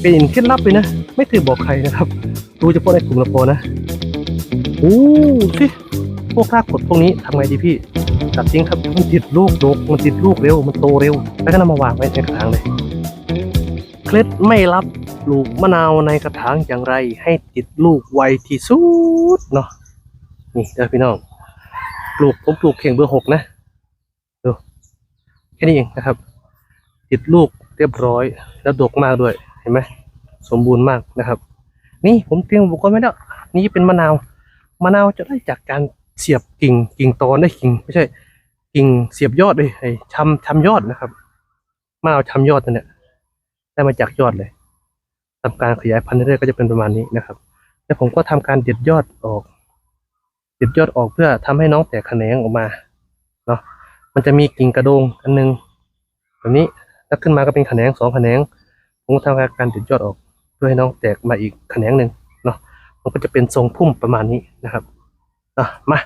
เป็นเคล็ดลับเลยนะ ไม่เคยบอกใครนะครับ รู้เฉพาะในกลุ่มละโพนะโอ้สิพวกรากกดพวกนี้ทำไงดีพี่ตัดทิ้งครับมันติดลูกดกมันติดลูกเร็ว มันโตเร็ว แล้วก็นำมาวางไว้ในกระถางเลยเคล็ดไม่ลับปลูกมะนาวในกระถางอย่างไร ให้ติดลูกไวที่สุดเนาะนี่เด้อพี่น้องปลูกผมปลูกเข่งเบอร์หกนะดูแค่นี้เองนะครับ ติดลูกเรียบร้อยแล้วดกมากด้วย ห็นไหมสมบูรณ์มากนะครับ นี่ผมเตรียมอุปกรณ์ไว้แล้วนี่เป็นมะนาวมะนาวจะได้จากการเสียบกิ่งกิ่งตอนได้กิ่งไม่ใช่ กิ่งเสียบยอดเลยไอ้ชำชำยอดนะครับมะนาวชำยอดนั่นแหละได้มาจากยอดเลยทำการขยายพันธุ์เรื่อยๆก็จะเป็นประมาณนี้นะครับ แล้วผมก็ทำการเด็ดยอดออกเด็ดยอดออกเพื่อทำให้น้องแตกแขนงออกมาเนาะมันจะมีกิ่งกระโดงอันหนึงแบบนี้แล้วขึ้นมาก็เป็นแขนงสองแขนง ผมก็ทำการติดยอดออกเพื่อให้น้องแตกมาอีกแขนงหนึ่งเนาะมันก็จะเป็นทรงพุ่มประมาณนี้นะครับอะมา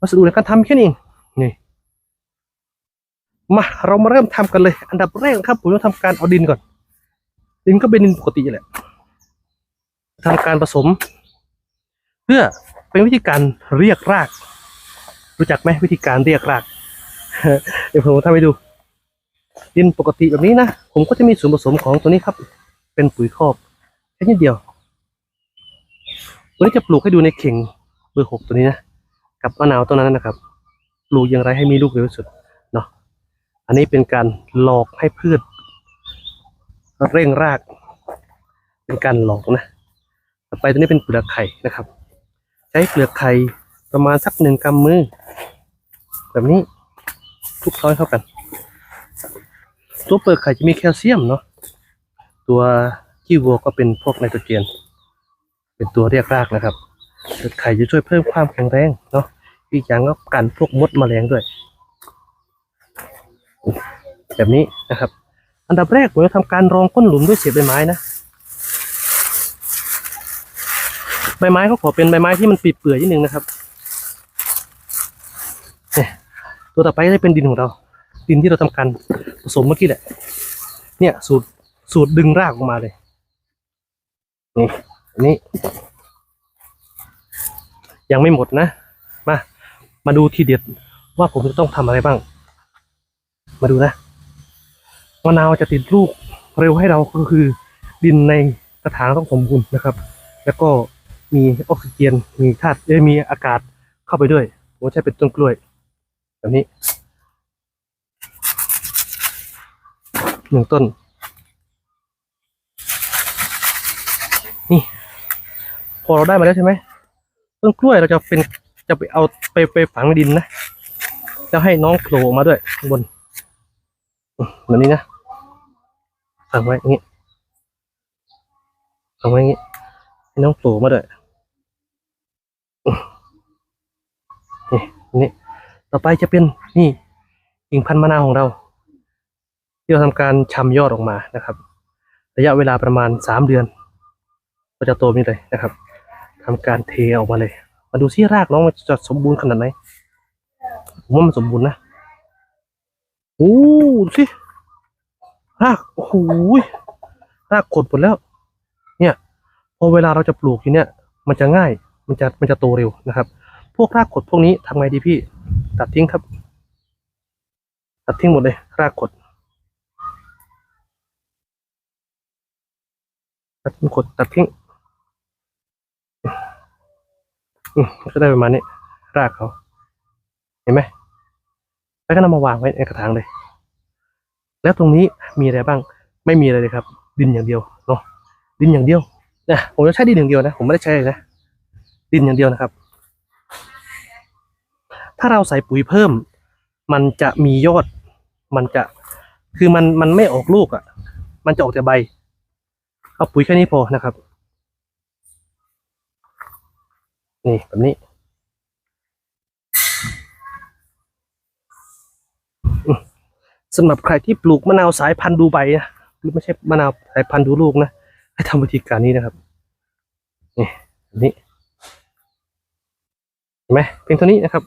วัสดุในการทำแค่นี้นี่มาเรามาเริ่มทำกันเลย อันดับแรกครับผมต้องทำการเอาดินก่อน ดินก็เป็นดินปกติแหละทำการผสม เพื่อเป็นวิธีการเรียกราก รู้จักไหมวิธีการเรียกราก เดี๋ยวผมทำให้ดู ดินปกติแบบนี้นะผมก็จะมีส่วนผสมของตัวนี้ครับ เป็นปุ๋ยครอกแค่นิดเดียววันนี้จะปลูกให้ดูในเข่งเบอร์หกตัวนี้นะกับมะนาวตัวนั้นนะครับปลูกอย่างไรให้มีลูกเร็วที่สุดเนาะอันนี้เป็นการหลอกให้พืช เร่งราก เป็นการหลอกนะต่อไปตัวนี้เป็นเปลือกไข่นะครับ ใช้เปลือกไข่ประมาณสักหนึ่งกำมือ แบบนี้คลุกเคล้าให้เข้ากัน ตัวเปลือกไข่จะมีแคลเซียมเนาะตัวขี้วัวก็เป็นพวกไนโตรเจน เป็นตัวเรียกรากนะครับเปลือกไข่จะช่วยเพิ่มความแข็งแรงเนาะอีกอย่างก็กันพวกมดแมลงด้วย แบบนี้นะครับ อันดับแรกผมจะทำการรองก้นหลุมด้วยเศษใบไม้นะใบไม้เขาขอเป็นใบไม้ที่มันปิดเปื่อยนิดนึงนะครับเนี่ยตัวต่อไปจะเป็นดินของเรา ดินที่เราทำการผสมเมื่อกี้แหละ เนี่ย สูตรสูตรดึงรากออกมาเลย นี่อันนี้ยังไม่หมดนะ มา มาดูทีเด็ดว่าผมจะต้องทำอะไรบ้าง มาดูนะมะนาวจะติดลูกเร็วให้เราก็คือ ดินในกระถางต้องสมบูรณ์นะครับ แล้วก็มีออกซิเจนมีธาตุเอ้มีอากาศเข้าไปด้วยผมใช้เป็นต้นกล้วยแบบนี้ หนึ่งต้น นี่ พอเราได้มาแล้วใช่ไหมต้นกล้วยเราจะเป็นจะไปเอาไปไปฝังในดินนะแล้วให้น้องโผล่ออกมาด้วยข้างบนแบบนี้นะฝังไว้อย่างนี้ฝังไว้อย่างนี้ให้น้องโผล่มาด้วยนี่นี่ต่อไปจะเป็นนี่กิ่งพันธุ์มะนาวของเรา ที่เราทำการชำยอดออกมานะครับ ระยะเวลาประมาณสามเดือน ก็จะโตนี้เลยนะครับทำการเทออกมาเลย มาดูที่รากน้องมันจะสมบูรณ์ขนาดไหนผมว่ามันสมบูรณ์นะโอ้ดูสิรากโอ้โหยรากกดหมดแล้ว เนี่ยพอเวลาเราจะปลูกทีเนี้ยมันจะง่ายมันจะมันจะโตเร็วนะครับ พวกรากกดพวกนี้ทำไงดีพี่ ตัดทิ้งครับ ตัดทิ้งหมดเลย รากกด ตัดทิ้งกดตัดทิ้งก็ได้ประมาณนี้ รากเขา เห็นไหมแล้วก็นำมาวางไว้ในกระถางเลย แล้วตรงนี้มีอะไรบ้าง ไม่มีอะไรเลยครับ ดินอย่างเดียวเนาะดินอย่างเดียวนะผมจะใช้ดินอย่างเดียวนะ ผมไม่ได้ใช้เลยนะ ดินอย่างเดียวนะครับ ถ้าเราใส่ปุ๋ยเพิ่ม มันจะมียอด มันจะ คือมัน มันไม่ออกลูกอะ่ะ มันจะออกแต่ใบ เอาปุ๋ยแค่นี้พอนะครับ นี่แบบนี้สำหรับใครที่ปลูกมะนาวสายพันธุ์ดูใบนะหรือไม่ใช่มะนาวสายพันธุ์ดูลูกนะให้ทำวิธีการนี้นะครับ นี่แบบนี้เห็นไหมเพียงเท่านี้นะครับ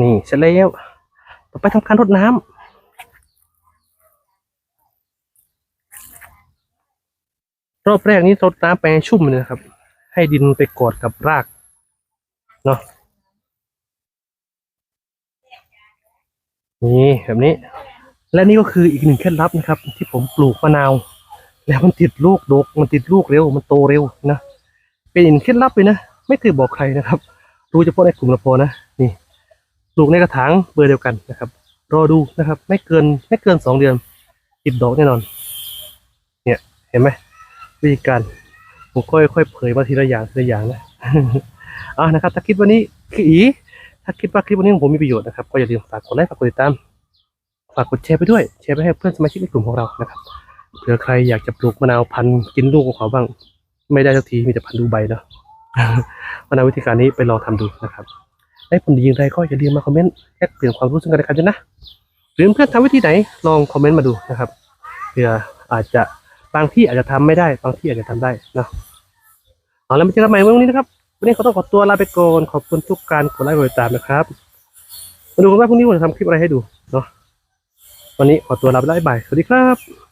นี่เสร็จแล้ว ต่อไปทำการรดน้ำ รอบแรกนี้รดน้ำไปชุ่มเลยนะครับ ให้ดินไปกอดกับรากเนาะนี่แบบนี้ และนี่ก็คืออีกหนึ่งเคล็ดลับนะครับ ที่ผมปลูกมะนาว แล้วมันติดลูกดก มันติดลูกเร็ว มันโตเร็วนะ เป็นอีกหนึ่งเคล็ดลับเลยนะ ไม่เคยบอกใครนะครับ รู้เฉพาะในกลุ่มละพอนะนี่ปลูกในกระถางเบอร์เดียวกันนะครับ รอดูนะครับ ไม่เกินไม่เกินสองเดือนติดดอกแน่นอน เนี่ยเห็นไหม วิธีการผมค่อยๆเผยมาทีละอย่างทีละอย่างนะอ่านะครับ ถ้าคิดวันนี้คืออีถ้าคิดว่าคลิปวันนี้ของผมมีประโยชน์นะครับก็อย่าลืมฝากกดไลค์ฝากกดติดตามฝากกดแชร์ไปด้วยแชร์ไปให้เพื่อนสมาชิกในกลุ่มของเรานะครับเผื่อใครอยากจะปลูกมะนาวพันธุ์กินลูกของเขาบ้าง ไม่ได้สักทีมีแต่พันธุ์ดูใบเนาะมะนาววิธีการนี้ไปลองทำดูนะครับได้ผลดีอย่างไรก็อย่าลืมมาคอมเมนต์แลกเปลี่ยนความรู้ซึ่งกันและกันด้วยนะหรือเพื่อนทำวิธีไหนลองคอมเมนต์มาดูนะครับเผื่ออาจจะ บางที่อาจจะทำไม่ได้บางที่อาจจะทำได้นะเอาแล้วมาเจอกันใหม่วันนี้นะครับวันนี้เขาต้องขอตัวลาไปก่อนขอบคุณทุกการกดไลค์กดติดตามนะครับมาดูกันว่าพรุ่งนี้ผมจะทำคลิปอะไรให้ดูเนาะวันนี้ขอตัวลาไปแล้วบ๊ายบายสวัสดีครับ